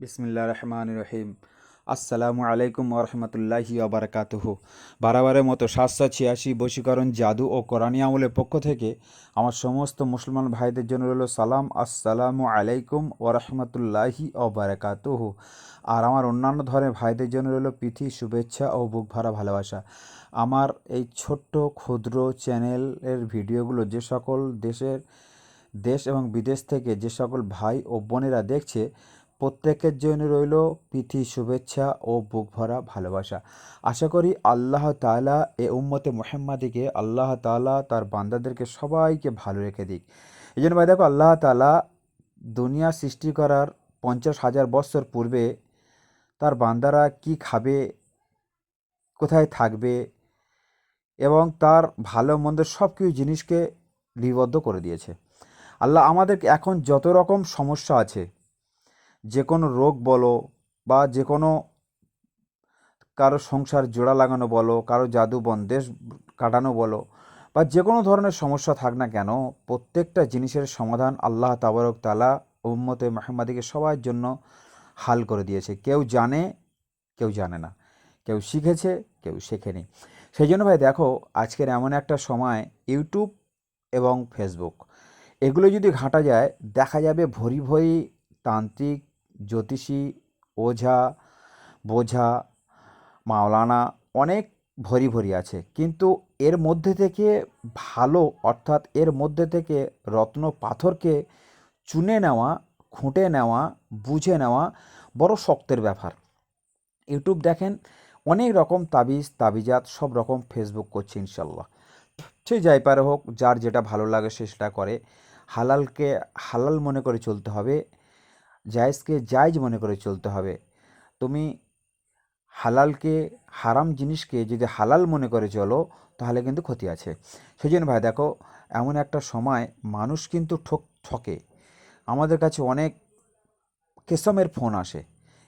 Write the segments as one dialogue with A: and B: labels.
A: বিসমিল্লা রহমান রহিম। আসসালামু আলাইকুম ওরহমতুল্লাহি আবরকাতুহ বারাবারের মতো সাতশো ছিয়াশি বশীকরণ জাদু ও কোরআনী আমলের পক্ষ থেকে আমার সমস্ত মুসলমান ভাইদের জন্য রইল সালাম। আসসালামু আলাইকুম ওরহমতুল্লাহি আবরকাতুহ আর আমার অন্যান্য ধরনের ভাইদের জন্য রইল প্রীতি, শুভেচ্ছা ও বুক ভরা ভালোবাসা। আমার এই ছোট্ট, ক্ষুদ্র চ্যানেলের ভিডিওগুলো যে সকল দেশের, দেশ এবং বিদেশ থেকে যে সকল ভাই ও বোনেরা দেখছে প্রত্যেকের জন্য রইল প্রীতি, শুভেচ্ছা ও বুক ভরা ভালোবাসা। আশা করি আল্লাহ তাআলা এ উম্মতে মোহাম্মদীকে, আল্লাহ তাআলা তার বান্দাদেরকে সবাইকে ভালো রেখে দিক। এই জন্য ভাই দেখো, আল্লাহ তাআলা দুনিয়া সৃষ্টি করার পঞ্চাশ হাজার বছর পূর্বে তার বান্দারা কি খাবে, কোথায় থাকবে এবং তার ভালো মন্দ সব কিছু জিনিসকে লিপিবদ্ধ করে দিয়েছে। আল্লাহ আমাদেরকে এখন যত রকম সমস্যা আছে যে কোনো রোগ বলো বা যে কোনো কারও সংসার জোড়া লাগানো বলো, কারও জাদু বন্দেশ কাটানো বলো বা যে কোনো ধরনের সমস্যা থাক না কেন, প্রত্যেকটা জিনিসের সমাধান আল্লাহ তাবারক তালা উম্মতে মাহমাদিকে সবার জন্য হাল করে দিয়েছে। কেউ জানে কেউ জানে না। কেউ শিখেছে, কেউ শেখেনি। সেই জন্য ভাই দেখো, আজকের এমন একটা সময় ইউটিউব এবং ফেসবুক এগুলো যদি ঘাঁটা যায়, দেখা যাবে ভরি ভরি তান্ত্রিক জ্যোতিষী, ওঝা, বোঝা, মাওলানা অনেক ভরি ভরি আছে। কিন্তু এর মধ্যে থেকে ভালো অর্থাৎ এর মধ্যে থেকে রত্ন পাথরকে চুনে নেওয়া, খুঁটে নেওয়া, বুঝে নেওয়া বড় শক্তের ব্যাপার। ইউটিউব দেখেন, অনেক রকম তাবিজ, তাবিজাত সব রকম ফেসবুক করছে ইনশাল্লাহ। সে যাই পারে হোক, যার যেটা ভালো লাগে সে সেটা করে। হালালকে হালাল মনে করে চলতে হবে। জায়েজকে জায়েজ মনে করে চলতে হবে। তুমি হালালকে, হারাম জিনিসকে যদি হালাল মনে করে চলো, তাহলে কিন্তু ক্ষতি আছে। সেই জন্য ভাই, দেখো, এমন একটা সময় মানুষ কিন্তু ঠক, ঠকে। আমাদের কাছে অনেক কেসমের ফোন আসে।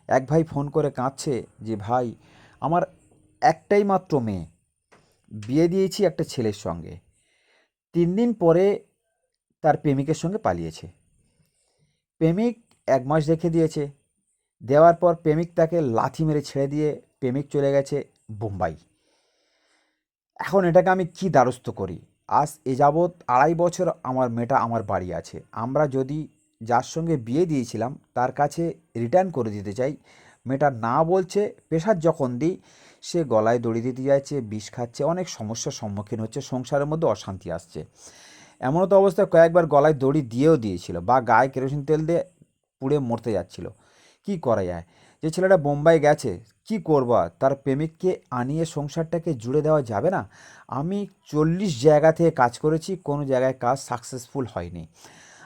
A: এক ভাই ফোন করে কাঁদছে যে, ভাই, আমার একটাই মাত্র মেয়ে। বিয়ে দিয়েছি একটা ছেলের সঙ্গে। তিন দিন পরে তার প্রেমিকের সঙ্গে পালিয়েছে। প্রেমিক এক মাস রেখে দিয়েছে। দেওয়ার পর প্রেমিক তাকে লাথি মেরে ছেড়ে দিয়ে প্রেমিক চলে গেছে বোম্বাই। এখন এটাকে আমি কি দ্বারস্থ করি? আজ এ যাবৎ আড়াই বছর আমার মেয়েটা আমার বাড়ি আছে। আমরা যদি যার সঙ্গে বিয়ে দিয়েছিলাম, তার কাছে রিটার্ন করে দিতে চাই। মেয়েটা না বলছে প্রেশার যখন দিই, সে গলায় দড়ি দিতে যাচ্ছে, বিষ খাচ্ছে, অনেক সমস্যার সম্মুখীন হচ্ছে, সংসারের মধ্যে অশান্তি আসছে। এমনও তো অবস্থায় কয়েকবার গলায় দড়ি দিয়েও দিয়েছিল বা গায়ে কেরোসিন তেল দিয়ে পুড়ে মরতে যাচ্ছিল। কি করা যায়? যে ছেলেটা বোম্বাই গেছে, কি করব? তার প্রেমিককে আনিয়ে সংসারটাকে জুড়ে দেওয়া যাবে না? আমি চল্লিশ জায়গা থেকে কাজ করেছি, কোনো জায়গায় কাজ সাকসেসফুল হয়নি।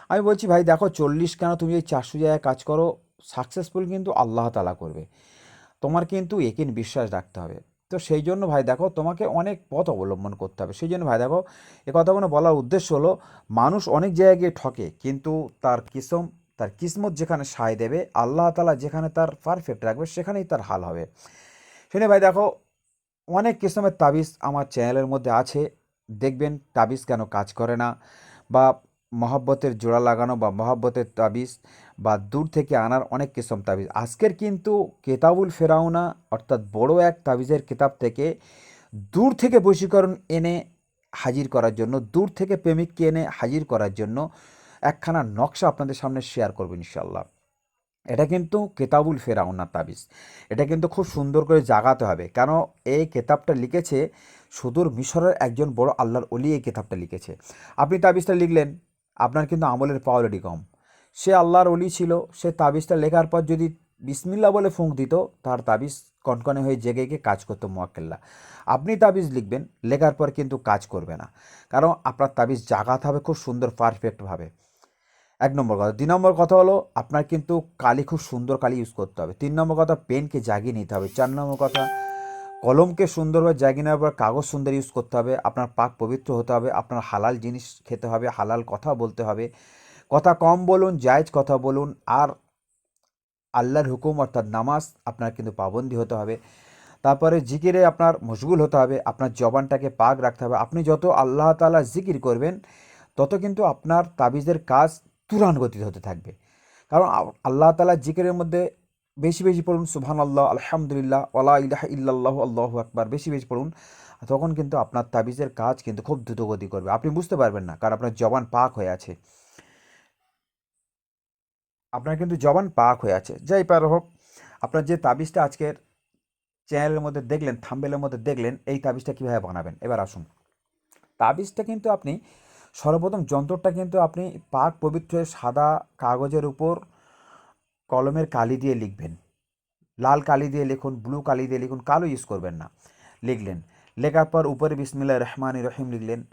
A: আমি বলছি, ভাই, দেখো, চল্লিশ কেন তুমি এই চারশো জায়গায় কাজ করো? সাকসেসফুল কিন্তু আল্লাহ তালা করবে। তোমার কিন্তু একিন বিশ্বাস রাখতে হবে। তো সেই জন্য, ভাই, দেখো, তোমাকে অনেক পথ অবলম্বন করতে হবে। সেই জন্য, ভাই, দেখো, এ কথাগুলো বলার উদ্দেশ্য হলো, মানুষ অনেক জায়গায় গিয়ে ঠকে, কিন্তু তার কিসম তার কিসমত যেখানে সায় দেবে, আল্লাহ তালা যেখানে তার পারফেক্ট রাখবে, সেখানেই তার হাল হবে। শুনে ভাই দেখো, অনেক কিসমের তাবিজ আমার চ্যানেলের মধ্যে আছে। দেখবেন তাবিজ কেন কাজ করে না? বা মহাব্বতের জোড়া লাগানো বা মহাব্বতের তাবিজ বা দূর থেকে আনার অনেক কিসম তাবিজ। আজকের কিন্তু কেতাবুল ফেরাউনা, অর্থাৎ বড় এক তাবিজের কিতাব থেকে দূর থেকে বশীকরণ এনে হাজির করার জন্য, দূর থেকে প্রেমিককে এনে হাজির করার জন্য একখানা নকশা আপনাদের সামনে শেয়ার করব ইনশাল্লাহ এটা কিন্তু কেতাবুল ফেরাউনার তাবিজ। এটা কিন্তু খুব সুন্দর করে জাগাতে হবে। কেন? এই কেতাবটা লিখেছে সুদূর মিশরের একজন বড় আল্লাহর অলি এই কেতাবটা লিখেছে। আপনি তাবিজটা লিখলেন, আপনার কিন্তু আমলের পাওয়ালিটি কম। সে আল্লাহর অলি ছিল, সে তাবিজটা লেখার পর যদি বিসমিল্লা বলে ফুঁক দিত, তার তাবিজ কনকনে হয়ে জেগে গিয়ে কাজ করতো মোয়াক্কেল্লা। আপনি তাবিজ লিখবেন, লেখার পর কিন্তু কাজ করবে না। কারণ আপনার তাবিজ জাগাতে হবে খুব সুন্দর পারফেক্টভাবে এক নম্বর কথা। দুই নম্বর কথা হলো, আপনার কিন্তু কালি খুব সুন্দর কালি ইউজ করতে হবে। তিন নম্বর কথা পেনকে জাগিয়ে নিতে হবে। চার নম্বর কথা, কলমকে সুন্দরভাবে জাগিয়ে নেওয়ার পর কাগজ সুন্দর ইউজ করতে হবে। আপনার পাক পবিত্র হতে হবে। আপনার হালাল জিনিস খেতে হবে। হালাল কথা বলতে হবে। কথা কম বলুন, জায়েজ কথা বলুন, আর আল্লাহর হুকুম অর্থাৎ নামাজ আপনার কিন্তু পাবন্দি হতে হবে। তারপরে জিকিরে আপনার মশগুল হতে হবে। আপনার জবানটাকে পাক রাখতে হবে। আপনি যত আল্লাহ তাআলা জিকির করবেন, তত কিন্তু আপনার তাবিজের কাজ তুরান গতিতে হতে থাকবে। কারণ আল্লাহ তালা জিকিরের মধ্যে বেশি বেশি পড়ুন সুবহান আল্লাহ আলহামদুলিল্লাহ ওলা ইলাহা ইল্লাল্লাহু, আল্লাহ আকবার, বেশি বেশি পড়ুন, তখন কিন্তু আপনার তাবিজের কাজ কিন্তু খুব দ্রুতগতি করবে। আপনি বুঝতে পারবেন না, কারণ আপনার জবান পাক হয়ে আছে। আপনার কিন্তু জবান পাক হয়ে আছে। যাই পার হোক, আপনার যে তাবিজটা আজকের চ্যানেলের মধ্যে দেখলেন, থাম্বেলের মধ্যে দেখলেন, এই তাবিজটা কীভাবে বানাবেন? এবার আসুন। তাবিজটা কিন্তু আপনি সর্বপ্রথম যন্ত্রটা কিন্তু আপনি পাক পবিত্র সাদা কাগজের উপর কলমের কালি দিয়ে লিখবেন। লাল কালি দিয়ে লিখুন, ব্লু কালি দিয়ে লিখুন, কালো ইউজ করবেন না। লিখলেন। লেখার পর উপরে বিসমিল্লা রহমান রহিম লিখলেন।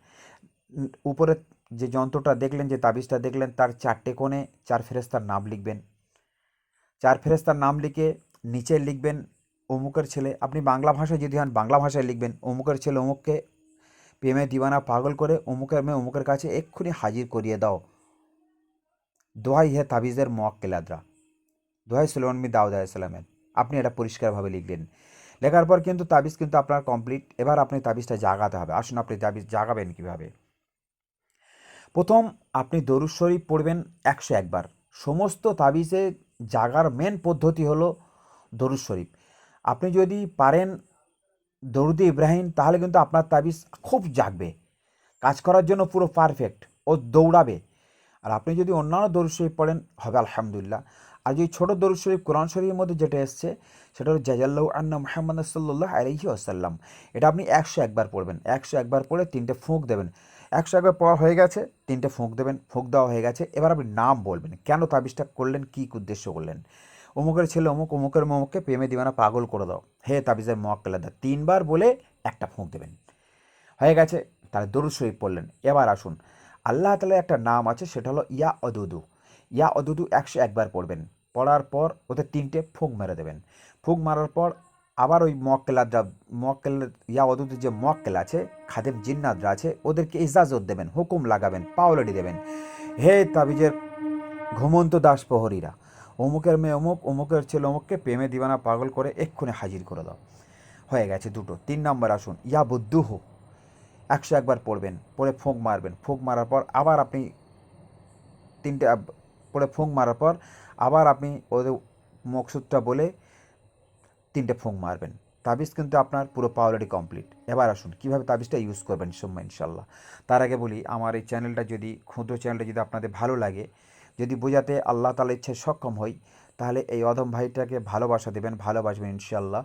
A: উপরে যে যন্ত্রটা দেখলেন, যে তাবিজটা দেখলেন, তার চারটে কোণে চার ফেরেস্তার নাম লিখবেন। চার ফেরেস্তার নাম লিখে নিচে লিখবেন, অমুকের ছেলে, আপনি বাংলা ভাষায় যদি হন, বাংলা ভাষায় লিখবেন, অমুকের ছেলে অমুককে প্রেমে দিওয়ানা পাগল করে অমুকের মেয়ে অমুকের কাছে এক্ষুনি হাজির করিয়ে দাও। দোহাই হে তাবিজের মোয়াক্কেলাদরা দোহাই সুলেমান বি দাউদ আলাইসাল্লামের আপনি এটা পরিষ্কারভাবে লিখলেন। লেখার পর কিন্তু তাবিজ কিন্তু আপনার কমপ্লিট এবার আপনি তাবিজটা জাগাতে হবে। আসুন আপনি তাবিজ জাগাবেন কীভাবে? প্রথম আপনি দরুদ শরীফ পড়বেন একশো একবার। সমস্ত তাবিজে জাগার মেন পদ্ধতি হলো দরুদ শরীফ। আপনি যদি পারেন দরুদে ইব্রাহিম, তাহলে কিন্তু আপনার তাবিজ খুব জাগবে। কাজ করার জন্য পুরো পারফেক্ট ও দৌড়াবে। আর আপনি যদি অন্যান্য দরুদ শরীফ পড়েন, হবে আলহামদুলিল্লাহ। আর যদি ছোটো দরুদ শরীফ কোরআন শরীফের মধ্যে যেটা এসছে, সেটা হলো, জাজাল্লাহ আন্না মোহাম্মদ সাল্লাহ আলহি আসাল্লাম এটা আপনি একশো একবার পড়বেন। একশো একবার পড়ে তিনটে ফুঁক দেবেন। একশো একবার পড়া হয়ে গেছে, তিনটে ফুঁক দেবেন, ফুঁক দেওয়া হয়ে গেছে। এবার আপনি নাম বলবেন। কেন তাবিজটা করলেন, কী উদ্দেশ্য করলেন? অমুকের ছেলে অমুক, অমুকের মমুককে প্রেমে দিবানা পাগল করে দাও। হে তাবিজের মোয়াক্কেলাদা তিনবার বলে একটা ফুঁক দেবেন। হয়ে গেছে তাহলে দরুদ শরীফ পড়লেন। এবার আসুন, আল্লাহ তালা একটা নাম আছে, সেটা হলো ইয়া অদুদু। ইয়া অদুদু একশো একবার পড়বেন। পড়ার পর ওতে তিনটে ফুঁক মেরে দেবেন। ফুঁক মারার পর আবার ওই মোয়াক্কেলাদরা মোয়াক্কেল ইয়া অদুদু যে মোয়াক্কেল আছে, খাদেম জিন্নাদরা আছে, ওদেরকে ইজাজত দেবেন, হুকুম লাগাবেন পাওলারি দেবেন। হে তাবিজের ঘুমন্ত দাস প্রহরীরা অমুকের মেয়ে অমুক, অমুকের ছেলে অমুককে প্রেমে দিবানা পাগল করে এক্ষুনি হাজির করে দাও। হয়ে গেছে দুটো। তিন নম্বর আসুন। ইয়া বুদ্ধুহ একশো একবার পড়বেন, পড়ে ফোঁক মারবেন। ফোঁক মারার পর আবার আপনি তিনটে পড়ে ফোঁক মারার পর আবার আপনি ওদের মকসুদটা বলে তিনটে ফোঁক মারবেন। তাবিজ কিন্তু আপনার পুরো পাওয়ারটি কমপ্লিট এবার আসুন, কীভাবে তাবিজটা ইউজ করবেন সোম্মা ইনশাল্লাহ। তার আগে বলি, আমার এই চ্যানেলটা যদি, ক্ষুদ্র চ্যানেলটা যদি আপনাদের ভালো লাগে যদি বোঝাতে আল্লাহ তালা ইচ্ছায় সক্ষম হই, তাহলে এই অধম ভাইটাকে ভালোবাসা দেবেন, ভালোবাসবেন ইনশাল্লাহ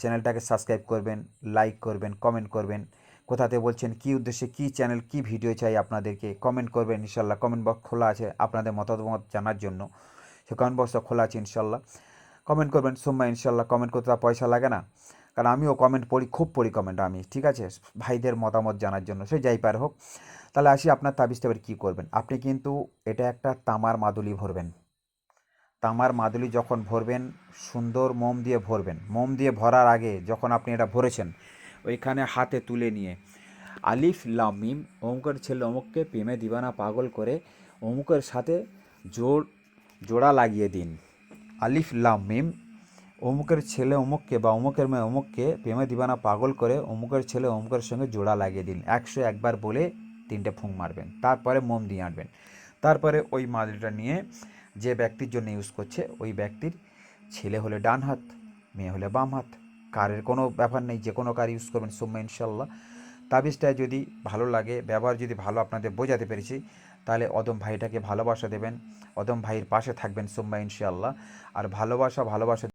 A: চ্যানেলটাকে সাবস্ক্রাইব করবেন, লাইক করবেন, কমেন্ট করবেন। কোথাতে বলছেন, কি উদ্দেশ্যে, কি চ্যানেল, কি ভিডিও চাই আপনাদেরকে, কমেন্ট করবেন ইনশাল্লাহ কমেন্ট বক্স খোলা আছে আপনাদের মতামত জানার জন্য। সে কমেন্ট বক্সটা খোলা আছে ইনশাল্লাহ কমেন্ট করবেন, সোম্মা ইনশাল্লাহ কমেন্ট করতে পয়সা লাগে না। কারণ আমিও কমেন্ট পড়ি, খুব পড়ি কমেন্ট আমি, ঠিক আছে? ভাইদের মতামত জানার জন্য, সে যাই পার হোক। তাহলে আসি আপনার তাবিজটা এবার কী করবেন? আপনি কিন্তু এটা একটা তামার মাদুলি ভরবেন। তামার মাদুলি যখন ভরবেন, সুন্দর মোম দিয়ে ভরবেন। মোম দিয়ে ভরার আগে যখন আপনি এটা ভরেছেন, ওইখানে হাতে তুলে নিয়ে আলিফ, লাম, মিম, অমুকের ছেলে অমুককে প্রেমে দিবানা পাগল করে অমুকের সাথে জোর জোড়া লাগিয়ে দিন। আলিফ, লাম, মিম অমুকের ছেলে অমুককে বা অমুকের মেয়ে অমুককে প্রেমে দিবানা পাগল করে অমুকের ছেলে অমুকের সঙ্গে জোড়া লাগিয়ে দিন একশো একবার বলে তিনটে ফুঁক মারবেন। তারপরে মোম দিয়ে আনবেন তারপরে ওই মাদুলিটা নিয়ে যে ব্যক্তির জন্য ইউজ করছে, ওই ব্যক্তির ছেলে হলে ডান হাত, মেয়ে হলে বাম হাত। কারের কোনো ব্যাপার নেই, যে কোনো কার ইউজ করবেন, সোম্মা ইনশাল্লাহ তাবিজটা যদি ভালো লাগে, ব্যবহার যদি ভালো আপনাদের বোঝাতে পেরেছি, তাহলে অদম ভাইটাকে ভালোবাসা দেবেন, অদম ভাইয়ের পাশে থাকবেন সোম্মা ইনশাল্লাহ আর ভালোবাসা ভালোবাসা